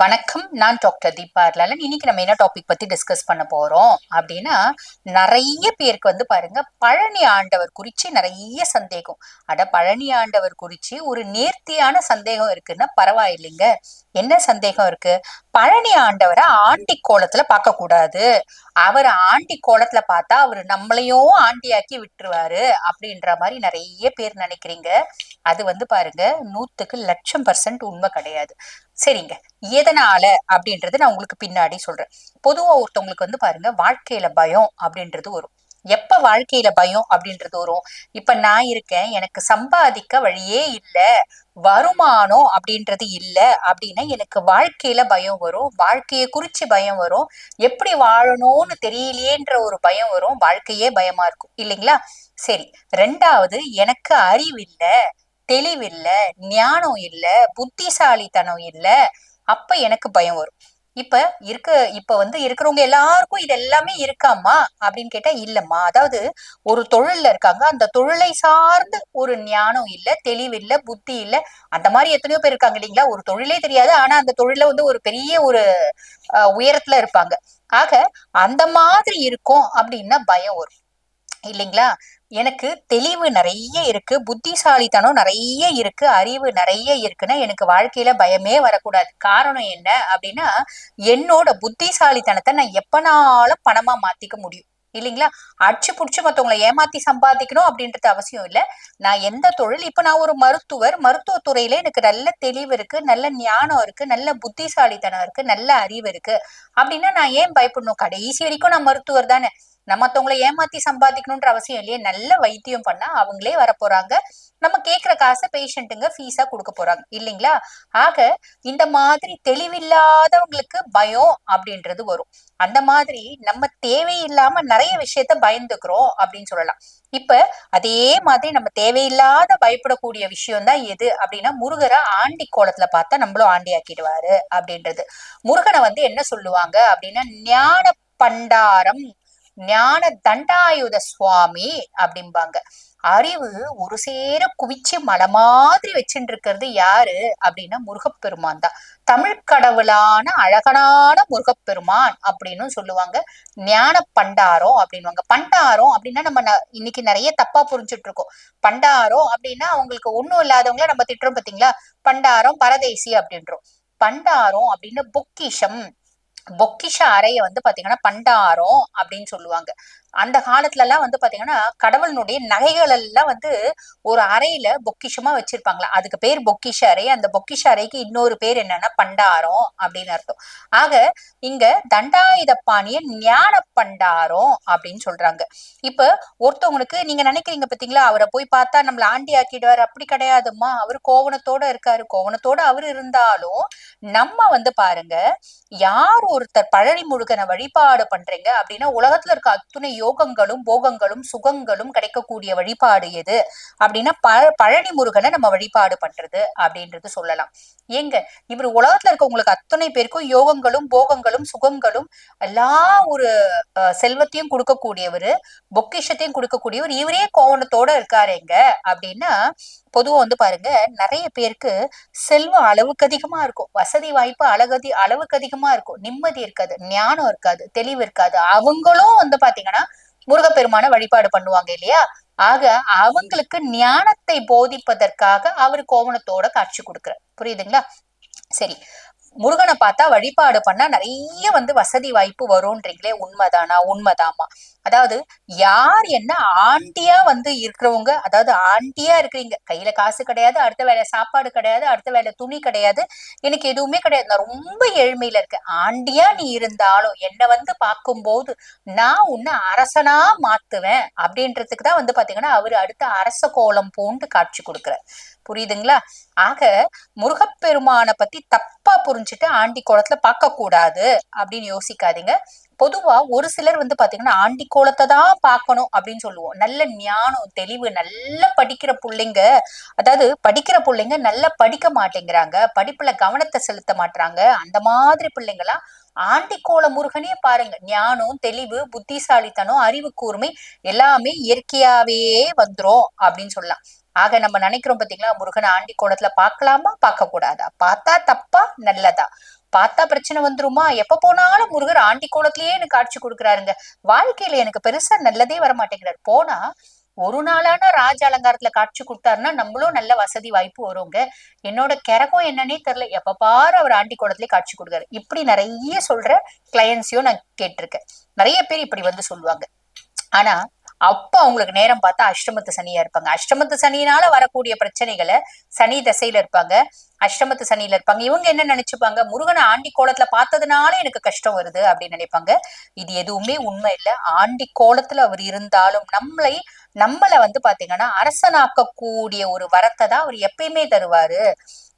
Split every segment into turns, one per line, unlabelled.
வணக்கம். நான் டாக்டர் தீபா லலன் இன்னைக்கு நம்ம என்ன டாபிக் பத்தி டிஸ்கஸ் பண்ண போறோம் அப்படின்னா நிறைய பேருக்கு வந்து பாருங்க பழனி ஆண்டவர் குறிச்சு நிறைய சந்தேகம். அட பழனி ஆண்டவர் குறிச்சு ஒரு நேர்த்தியான சந்தேகம் இருக்குன்னா பரவாயில்லைங்க. என்ன சந்தேகம் இருக்கு? பழனி ஆண்டவரை ஆண்டி கோலத்துல பார்க்க கூடாது. அவர் ஆண்டி கோலத்துல பார்த்தா அவர் நம்மளையும் ஆண்டியாக்கி விட்டுருவாரு அப்படின்ற மாதிரி நிறைய பேர் நினைக்கிறீங்க. அது வந்து பாருங்க நூத்துக்கு லட்சம் பர்சன்ட் உண்மை கிடையாது. சரிங்க. எதனால அப்படின்றது நான் உங்களுக்கு பின்னாடி சொல்றேன். பொதுவா ஒருத்தவங்களுக்கு வந்து பாருங்க வாழ்க்கையில பயம் அப்படின்றது வரும். எப்ப வாழ்க்கையில பயம் அப்படின்றது வரும்? இப்ப நான் இருக்கேன் எனக்கு சம்பாதிக்க வழியே இல்ல வருமானம் அப்படின்றது இல்ல அப்படின்னா எனக்கு வாழ்க்கையில பயம் வரும் வாழ்க்கையை குறிச்சு பயம் வரும். எப்படி வாழணும்னு தெரியலையேன்ற ஒரு பயம் வரும் வாழ்க்கையே பயமா இருக்கும். இல்லைங்களா? சரி ரெண்டாவது எனக்கு அறிவில்ல தெளிவில்ல ஞானம் இல்ல புத்திசாலித்தனம் இல்ல அப்ப எனக்கு பயம் வரும். இப்ப இருக்க இப்ப வந்து இருக்கிறவங்க எல்லாருக்கும் இது எல்லாமே இருக்காமா அப்படின்னு கேட்டா இல்லம்மா. அதாவது ஒரு தொழில்ல இருக்காங்க. அந்த தொழிலை சார்ந்து ஒரு ஞானம் இல்ல தெளிவு இல்ல புத்தி இல்ல. அந்த மாதிரி எத்தனையோ பேர் இருக்காங்க இல்லைங்களா? ஒரு தொழிலே தெரியாது. ஆனா அந்த தொழில வந்து ஒரு பெரிய ஒரு உயரத்துல இருப்பாங்க. ஆக அந்த மாதிரி இருக்கும் அப்படின்னா பயம் வரும். இல்லைங்களா? எனக்கு தெளிவு நிறைய இருக்கு புத்திசாலித்தனம் நிறைய இருக்கு அறிவு நிறைய இருக்குன்னா எனக்கு வாழ்க்கையில பயமே வரக்கூடாது. காரணம் என்ன அப்படின்னா என்னோட புத்திசாலித்தனத்தை நான் எப்பனாலும் பணமா மாத்திக்க முடியும். இல்லைங்களா? அடிச்சு புடிச்சு மத்தவங்களை ஏமாத்தி சம்பாதிக்கணும் அப்படின்றது அவசியம் இல்லை. நான் எந்த தொழில் இப்ப நான் ஒரு மருத்துவர் மருத்துவத்துறையில எனக்கு நல்ல தெளிவு இருக்கு நல்ல ஞானம் இருக்கு நல்ல புத்திசாலித்தனம் இருக்கு நல்ல அறிவு இருக்கு. அப்படின்னா நான் ஏன் பயப்படணும்? கடைசி வரைக்கும் நான் மருத்துவர் தானே. நம்ம ஏமாத்தி சம்பாதிக்கணும்ன்ற அவசியம் இல்லையே. நல்ல வைத்தியம் பண்ணா அவங்களே வர போறாங்க நம்ம கேட்கிற காசை பேஷண்ட்டுங்க ஃபீஸா கொடுக்க போறாங்க. இல்லைங்களா? ஆக இந்த மாதிரி தெளிவில்லாதவங்களுக்கு பயம் அப்படின்றது வரும். அந்த மாதிரி நம்ம தேவையில்லாம நிறைய விஷயத்த பயந்துக்கிறோம் அப்படின்னு சொல்லலாம். இப்ப அதே மாதிரி நம்ம தேவையில்லாத பயப்படக்கூடிய விஷயம் தான் எது அப்படின்னா முருகரை ஆண்டி கோலத்துல பார்த்தா நம்மளும் ஆண்டி ஆக்கிடுவாரு அப்படின்றது. முருகனை வந்து என்ன சொல்லுவாங்க அப்படின்னா ஞான பண்டாரம் ஞான தண்டாயுத சுவாமி அப்படிம்பாங்க. அறிவு ஒரு சேர குவிச்சு மலை மாதிரி வச்சுட்டு இருக்கிறது யாரு? அப்படின்னா முருகப்பெருமான் தான். தமிழ் கடவுளான அழகனான முருகப்பெருமான் அப்படின்னு சொல்லுவாங்க. ஞான பண்டாரம் அப்படின்வாங்க பண்டாரம் அப்படின்னா நம்ம இன்னைக்கு நிறைய தப்பா புரிஞ்சுட்டு இருக்கோம் பண்டாரம் அப்படின்னா அவங்களுக்கு ஒண்ணும் இல்லாதவங்கள நம்ம திட்டுறோம் பாத்தீங்களா? பண்டாரம் பரதேசி அப்படின்றோம். பண்டாரம் அப்படின்னு பொக்கிஷம். பொக்கிஷ அறையை வந்து பாத்தீங்கன்னா பண்டாரம் அப்படின்னு சொல்லுவாங்க. அந்த காலத்துல எல்லாம் வந்து பாத்தீங்கன்னா கடவுளினுடைய நகைகள் எல்லாம் வந்து ஒரு அறையில பொக்கிஷமா வச்சிருப்பாங்களா. அதுக்கு பேர் பொக்கிஷ அறை. அந்த பொக்கிஷ அறைக்கு இன்னொரு பேர் என்னன்னா பண்டாரம் அப்படின்னு அர்த்தம். ஆக இங்க தண்டாயுத பாணிய ஞான பண்டாரம் அப்படின்னு சொல்றாங்க. இப்ப ஒருத்தவங்களுக்கு நீங்க நினைக்கிறீங்க பாத்தீங்களா அவரை போய் பார்த்தா நம்மள ஆண்டி ஆக்கிடுவாரு. அப்படி கிடையாதுமா அவர் கோவணத்தோட இருக்காரு. கோவணத்தோட அவர் இருந்தாலும் நம்ம வந்து பாருங்க யார் ஒருத்தர் பழனி முழுகனை வழிபாடு பண்றீங்க அப்படின்னா உலகத்துல இருக்க அத்துணை யோகங்களும் போகங்களும் சுகங்களும் கிடைக்கக்கூடிய வழிபாடு எது? அப்படின்னா ப பழனி முருகனை நம்ம வழிபாடு பண்றது அப்படின்றது சொல்லலாம். ஏங்க இவர் உலகத்துல இருக்கவங்களுக்கு அத்தனை பேருக்கும் யோகங்களும் போகங்களும் சுகங்களும் எல்லா ஒரு செல்வத்தையும் கொடுக்கக்கூடியவர் பொக்கிஷத்தையும் கொடுக்கக்கூடியவர் இவரே கோவணத்தோட இருக்காரு எங்க அப்படின்னா பொதுவா வந்து பாருங்க நிறைய பேருக்கு செல்வம் அளவுக்கு அதிகமா இருக்கும். வசதி வாய்ப்பு அழகதி அளவுக்கு அதிகமா இருக்கும். நிம்மதி இருக்காது ஞானம் இருக்காது தெளிவு இருக்காது. அவங்களும் வந்து பாத்தீங்கன்னா முருகப்பெருமான வழிபாடு பண்ணுவாங்க இல்லையா? ஆக அவங்களுக்கு ஞானத்தை போதிப்பதற்காக அவர் கோவணத்தோட காட்சி கொடுக்குறார். புரியுதுங்களா? சரி. முருகனை பார்த்தா வழிபாடு பண்ணா நிறைய வந்து வசதி வாய்ப்பு வரும்ன்றீங்களே உண்மைதானா? உண்மைதாமா அதாவது யார் என்ன ஆண்டியா வந்து இருக்கிறவங்க அதாவது ஆண்டியா இருக்கிறீங்க. கையில காசு கிடையாது அடுத்த வேலை சாப்பாடு கிடையாது அடுத்த வேலை துணி கிடையாது எனக்கு எதுவுமே கிடையாது. நான் ரொம்ப ஏழ்மையில இருக்கேன். ஆண்டியா நீ இருந்தாலும் என்னை வந்து பார்க்கும்போது நான் உன்னை அரசனா மாத்துவேன் அப்படின்றதுக்கு தான் வந்து பாத்தீங்கன்னா அவரு அடுத்த அரச கோலம் பூண்டு காட்சி கொடுக்குறார். புரியுதுங்களா? ஆக முருகப்பெருமானை பத்தி தப்பா புரிஞ்சுட்டு ஆண்டி கோலத்துல பார்க்க கூடாது அப்படின்னு யோசிக்காதீங்க. பொதுவா ஒரு சிலர் வந்து பாத்தீங்கன்னா ஆண்டி கோலத்தை தான் பார்க்கணும் அப்படின்னு சொல்லுவோம். நல்ல ஞானம் தெளிவு நல்லா படிக்கிற பிள்ளைங்க அதாவது படிக்கிற பிள்ளைங்க நல்லா படிக்க மாட்டேங்கிறாங்க. படிப்புல கவனத்தை செலுத்த மாட்டாங்க அந்த மாதிரி பிள்ளைங்களாம் ஆண்டிக்கோள முருகனே பாருங்க. ஞானம் தெளிவு புத்திசாலித்தனம் அறிவு கூர்மை எல்லாமே இயற்கையாவே வந்துரும் அப்படின்னு சொல்லலாம். ஆக நம்ம நினைக்கிறோம் பாத்தீங்களா முருகன் ஆண்டி கோணத்துல பார்க்கலாமா? பார்க்க கூடாதா பார்த்தா தப்பா? நல்லதா? பார்த்தா பிரச்சனை வந்துருமா? எப்ப போனாலும் முருகர் ஆண்டி கோலத்திலேயே எனக்கு காட்சி கொடுக்குறாருங்க. வாழ்க்கையில எனக்கு பெருசா நல்லதே வர மாட்டேங்கிறார் போனா ஒரு நாளான ராஜ அலங்காரத்துல காட்சி கொடுத்தாருன்னா நம்மளும் நல்ல வசதி வாய்ப்பு வருங்க. என்னோட கிறகம் என்னன்னே தெரியல. எப்ப பாரு அவர் ஆண்டி கோலத்திலே காட்சி கொடுக்காரு இப்படி நிறைய சொல்ற கிளையன்ஸையும் நான் கேட்டிருக்கேன். நிறைய பேர் இப்படி வந்து சொல்லுவாங்க. ஆனா அப்ப அவங்களுக்கு நேரம் பார்த்தா அஷ்டமத்து சனியா இருப்பாங்க. அஷ்டமத்து சனியினால வரக்கூடிய பிரச்சனைகளை சனி தசையில இருப்பாங்க. அஷ்டமத்து சனியில இருப்பாங்க. இவங்க என்ன நினைச்சுப்பாங்க? முருகனை ஆண்டி கோலத்துல பார்த்ததுனால எனக்கு கஷ்டம் வருது அப்படின்னு நினைப்பாங்க. இது எதுவுமே உண்மை இல்லை. ஆண்டி கோலத்துல அவர் இருந்தாலும் நம்மளை நம்மளை வந்து பாத்தீங்கன்னா அரசனாக்கக்கூடிய ஒரு வரத்தை தான் அவர் எப்பயுமே தருவாரு.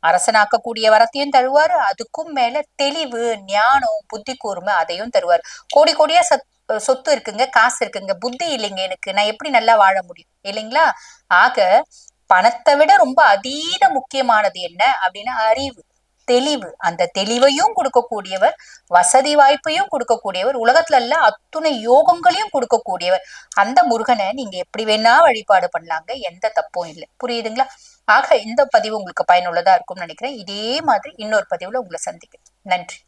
அரசனாக்கக்கூடிய வரத்தையும் தருவாரு. அதுக்கும் மேல தெளிவு ஞானம் புத்தி கூர்மை அதையும் தருவார். கோடி கோடியா சத் சொத்து இருக்குங்க காசு இருக்குங்க புத்தி இல்லைங்க எனக்கு. நான் எப்படி நல்லா வாழ முடியும்? இல்லைங்களா? ஆக பணத்தை விட ரொம்ப அதீத முக்கியமானது என்ன அப்படின்னா அறிவு தெளிவு. அந்த தெளிவையும் கொடுக்கக்கூடியவர் வசதி வாய்ப்பையும் கொடுக்கக்கூடியவர் உலகத்துல எல்லாம் அத்துணை யோகங்களையும் கொடுக்கக்கூடியவர். அந்த முருகனை நீங்க எப்படி வேணா வழிபாடு பண்ணலாங்க எந்த தப்பும் இல்லை. புரியுதுங்களா? ஆக இந்த பதிவு உங்களுக்கு பயனுள்ளதா இருக்கும்னு நினைக்கிறேன். இதே மாதிரி இன்னொரு பதிவுல உங்களை சந்திக்கிறேன். நன்றி.